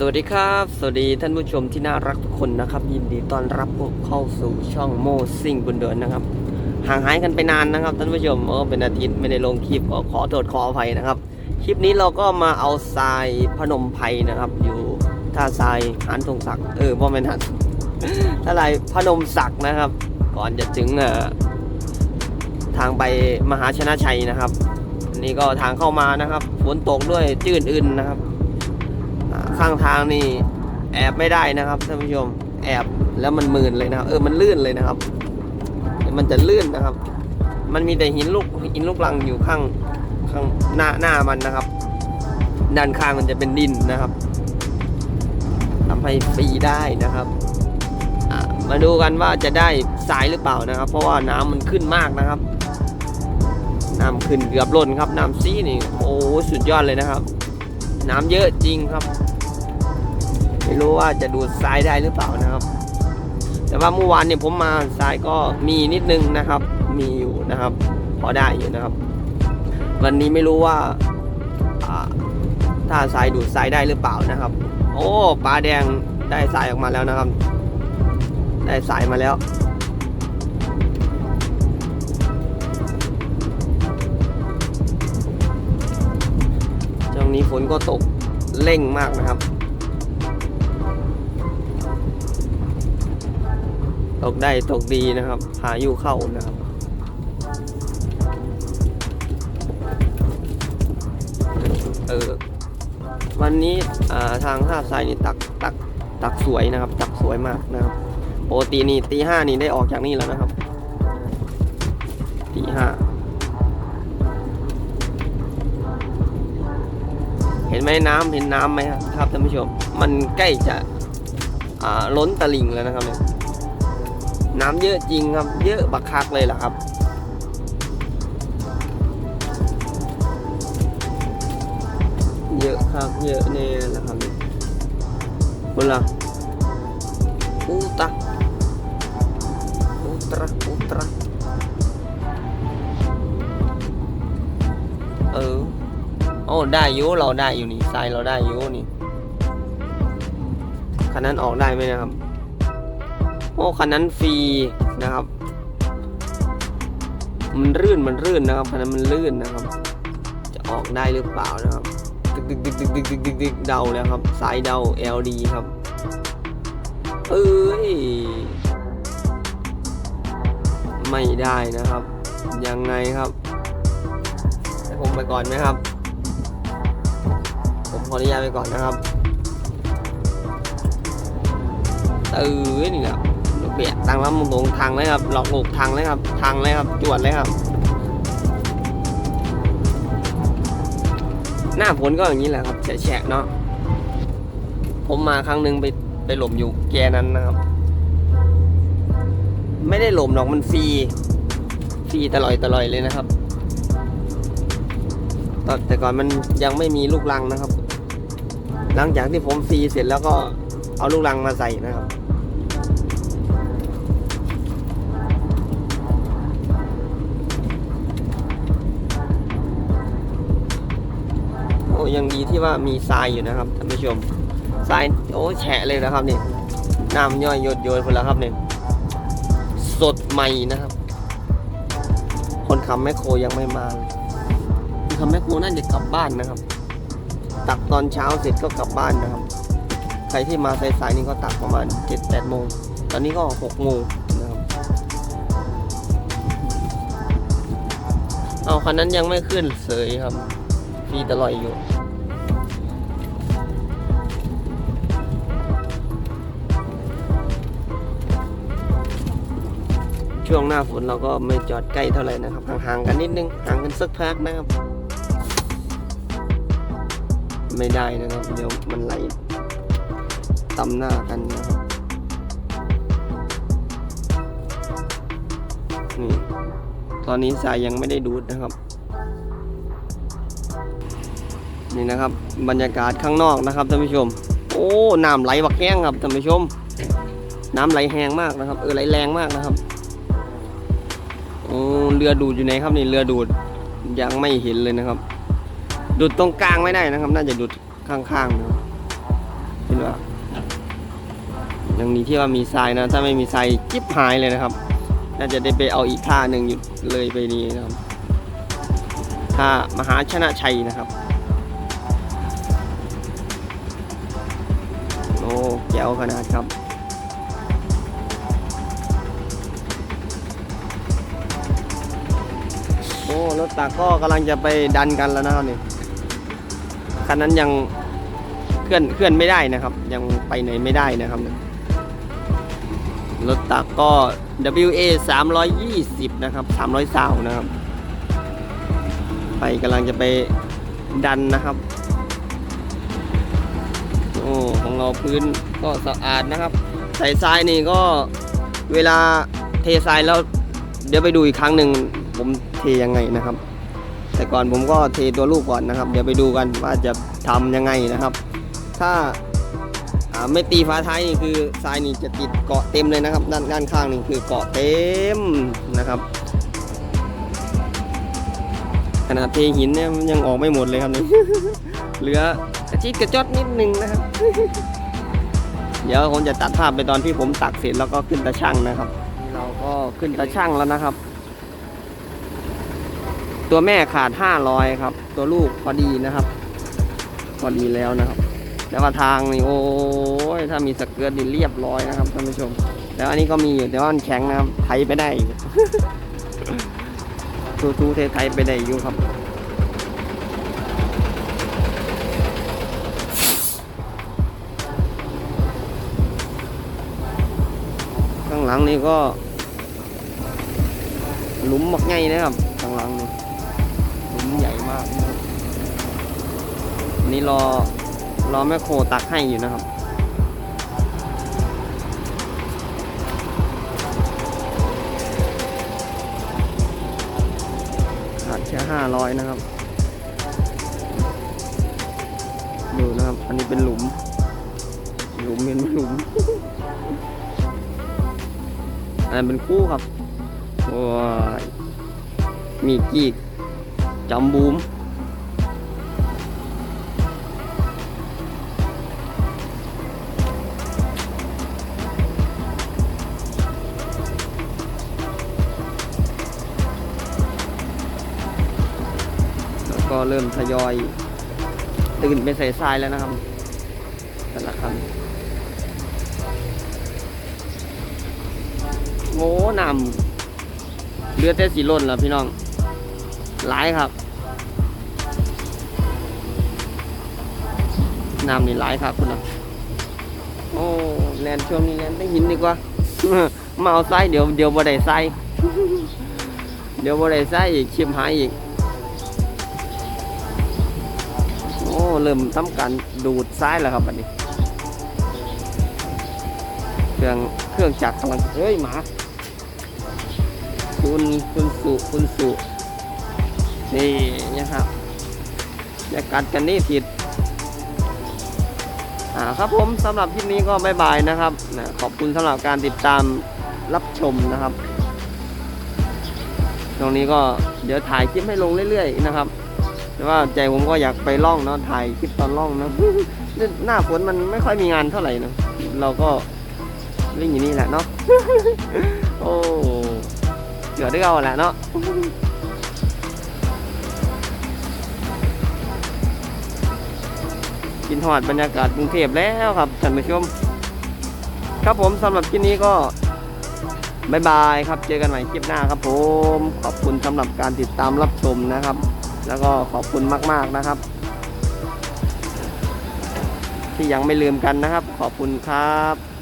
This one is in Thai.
สวัสดีครับ สวัสดีท่านผู้ชมที่น่ารักทุกคนนะครับ ยินดีต้อนรับพวกเข้าสู่ช่องโมซิ่งบุญเดินนะครับ ห่างหายกันไปนานนะครับท่านผู้ชมเออเป็นอาทิตย์ไม่ได้ลงคลิปก็ขอโทษขออภัยนะครับ คลิปนี้เราก็มาเอาทรายพนมไพรนะครับ อยู่ท่าทรายหันทงศักดิ์เออพ่อแม่นันท่าทรายพนมศักดิ์นะครับ ก่อนจะถึงทางไปมหาชนะชัยนะครับนี่ก็ทางเข้ามานะครับฝนตกด้วยจืดอื่นนะครับ ข้างทางนี่แอบไม่ได้นะครับท่านผู้ชมแอบแล้วมันมืนเลยนะครับ เออมันลื่นเลยนะครับ มันจะลื่นนะครับ มันมีแต่หินลูกหินลูกลังอยู่ข้างข้างหน้าหน้ามันนะครับ ด้านข้างมันจะเป็นดินนะครับทำให้ฟรีได้นะครับมาดูกันว่าจะได้สายหรือเปล่านะครับ เพราะว่าน้ำมันขึ้นมากนะครับน้ำขึ้นเกือบล้นครับน้ำซีนี่โอ้สุดยอดเลยนะครับ น้ำเยอะจริงครับ ไม่รู้ว่าจะดูดทรายได้หรือเปล่านะครับ แต่ว่าเมื่อวานเนี่ยผมมาทรายก็มีนิดนึงนะครับ มีอยู่นะครับ พอได้อยู่นะครับ วันนี้ไม่รู้ว่าถ้าทรายดูดทรายได้หรือเปล่านะครับ โอ้ปลาแดงได้ทรายออกมาแล้วนะครับ ได้ทรายมาแล้วช่วงนี้ฝนก็ตกเร่งมากนะครับ ตกได้ตกดีนะครับพาอยุเข้านะครับ เออ วันนี้ทางท่าทรายนี่ตักตักตักสวยนะครับ ตักสวยมากนะครับปกตินี่ตีห้านี่ได้ออกจากนี่แล้วนะครับตีห้าเห็นไหมน้ำเห็นน้ำไหมครับท่านผู้ชม มันใกล้จะล้นตลิ่งแล้วนะครับเนี่ย น้ำเยอะจริงครับ เยอะบักคักเลยล่ะครับ เยอะครับเยอะเนี่ยแหละครับบนละอุตะอุตระอุตระเออโอ้ได้อยุเราได้อยู่นี่ทรายเราได้อยู่นี่คันนั้นออกได้ไหมนะครับ โอ้คันนั้นฟรีนะครับ มันรื่นมันรื่นนะครับคันนั้นมันลื่นนะครับ จะออกได้หรือเปล่านะครับดึกดึกดึกดึกดึกดึกดึกดึกเดาแล้วครับสายเดา LD ครับเอ้ยไม่ได้นะครับ ยังไงครับให้ผมไปก่อนไหมครับ ผมขออนุญาตไปก่อนนะครับเออนี่แหละลูก เบียดตังแล้วมึงลงทางเลยครับหลอกหลกทางเลยครับ ทางเลยครับจวดเลยครับ หน้าฝนก็อย่างนี้แหละครับแฉะเนาะผมมาครั้งหนึ่งไปไปหลบอยู่แกนั้นนะครับ ไม่ได้หลบหรอกมันฟรีฟรีตลอยตลอยเลยนะครับตอนแต่ก่อนมันยังไม่มีลูกรังนะครับ หลังจากที่ผมฟรีเสร็จแล้วก็เอาลูกรังมาใส่นะครับ ยังดีที่ว่ามีทรายอยู่นะครับท่านผู้ชมทรายโอ้แฉะเลยนะครับนี่น้ำย่อยหยดโยนคนแล้วครับนี่สดใหม่นะครับ คนขับแมคโครยังไม่มาเลยทำแมคโครน่าจะกลับบ้านนะครับ ตักตอนเช้าเสร็จก็กลับบ้านนะครับ ใครที่มาสายๆนี่ก็ตักประมาณ7จ็ดแปดโมงตอนนี้ก็หกโมงนะครับเอาคันนั้นยังไม่ขึ้นเสยครับฟีตลอดอยู่ ช่วงหน้าฝนเราก็ไม่จอดใกล้เท่าไหร่นะครับห่างๆกันนิดนึงห่างกันสักพักนะครับ ไม่ได้นะครับ เดี๋ยวมันไหลตำหน้ากันนะครับนี่ตอนนี้สายยังไม่ได้ดูดนะครับ นี่นะครับ บรรยากาศข้างนอกนะครับท่านผู้ชม โอ้น้ำไหลบักแห้งครับท่านผู้ชม น้ำไหลแห้งมากนะครับ เออไหลแรงมากนะครับ เรือดูดอยู่ไหนครับนี่เรือดูดยังไม่เห็นเลยนะครับ ดูดตรงกลางไม่ได้นะครับ น่าจะดูดข้างๆนะครับเห็นว่ายังมีที่ว่ามีทรายนะ ถ้าไม่มีทรายจิ๊บหายเลยนะครับ น่าจะได้ไปเอาอีกท่าหนึ่งอยู่เลยไปนี้นะครับท่ามหาชนะชัยนะครับโอ้แจ๋วขนาดครับ โอ้รถตักก็กำลังจะไปดันกันแล้วนะครับนี่คันนั้นยังเคลื่อนเคลื่อนไม่ได้นะครับ ยังไปไหนไม่ได้นะครับรถตักก็ WA 320 นะครับ 300ซาวนะครับ ไปกำลังจะไปดันนะครับโอ้ของเราพื้นก็สะอาดนะครับ ใส่ทรายนี่ก็เวลาเททรายแล้วเดี๋ยวไปดูอีกครั้งหนึ่ง ผมเทยังไงนะครับ แต่ก่อนผมก็เทตัวลูกก่อนนะครับ เดี๋ยวไปดูกันว่าจะทำยังไงนะครับ ถ้าไม่ตีฟ้าท้ายนี่คือทรายนี่จะติดเกาะเต็มเลยนะครับ ด้านด้านข้างนี่คือเกาะเต็มนะครับขนาดเทหินเนี่ยยังออกไม่หมดเลยครับนี่เหลือกระชิดกระจดนิดนึงนะครับ เดี๋ยวผมจะตัดภาพไปตอนที่ผมตักเสร็จแล้วก็ขึ้นตะช่างนะครับ เราก็ขึ้นตะช่างแล้วนะครับ ตัวแม่ขาด 500 ครับ ตัวลูกพอดีนะครับ พอดีแล้วนะครับ แต่ว่าทางนี่โอ้ยถ้ามีสเกิร์ตนี่เรียบร้อยนะครับท่านผู้ชม แล้วอันนี้ก็มีอยู่แต่ว่ามันแข็งนะครับไถไปได้อยู่ทูทูเทไทยไปได้อยู่ครับข้างหลังนี่ก็หลุมหมักใหญ่นะครับข้างหลังนี่ากนะครับอันนี่รอรอแม่โคตักให้อยู่นะครับขาดแค่ห้าร้อยนะครับ ดูนะครับ อันนี้เป็นหลุม หลุมเห็นหลุม อันเป็นคู่ครับว้ายมีกีก จอมบูม แล้วก็เริ่มทยอย ตื่นไปใส่ทรายแล้วนะครับ แต่ละคันโอ้นำเรือแต่สีล่นแล้วพี่น้อง หลายครับน้ำนี่หลายครับคุณนะโอ้แลนช่วงนี้แลนได้หินดีกว่ามาเอาทรายเดี๋ยวเดี๋ยวบ่ได้ทรายเดี๋ยวบ่ได้ทรายอีกชิมหายอีกโอ้เริ่มทำการดูดไซ้แล้วครับอันนี้ เครื่องเครื่องจักรกำลังเฮ้ยหมา คุณคุณสุคุณสุ นี่นะครับอย่ากัดกันนี่ผิดอ่าครับผมสำหรับคลิปนี้ก็บายบายนะครับนะขอบคุณสำหรับการติดตามรับชมนะครับ ตรงนี้ก็เดี๋ยวถ่ายคลิปให้ลงเรื่อยๆนะครับ แต่ว่าใจผมก็อยากไปล่องเนาะถ่ายคลิปตอนล่องเนาะหน้าฝนมันไม่ค่อยมีงานเท่าไหร่เนาะเราก็เล่นอยู่นี่แหละเนาะโอ้เดี๋ยวได้เอาแหละเนาะ กินหอดบรรยากาศกรุงเทพแล้วครับท่านผู้ชม ครับผมสำหรับคลิปนี้ก็บายบายครับ เจอกันใหม่คลิปหน้าครับผม ขอบคุณสำหรับการติดตามรับชมนะครับ แล้วก็ขอบคุณมาก ๆนะครับ ที่ยังไม่ลืมกันนะครับ ขอบคุณครับ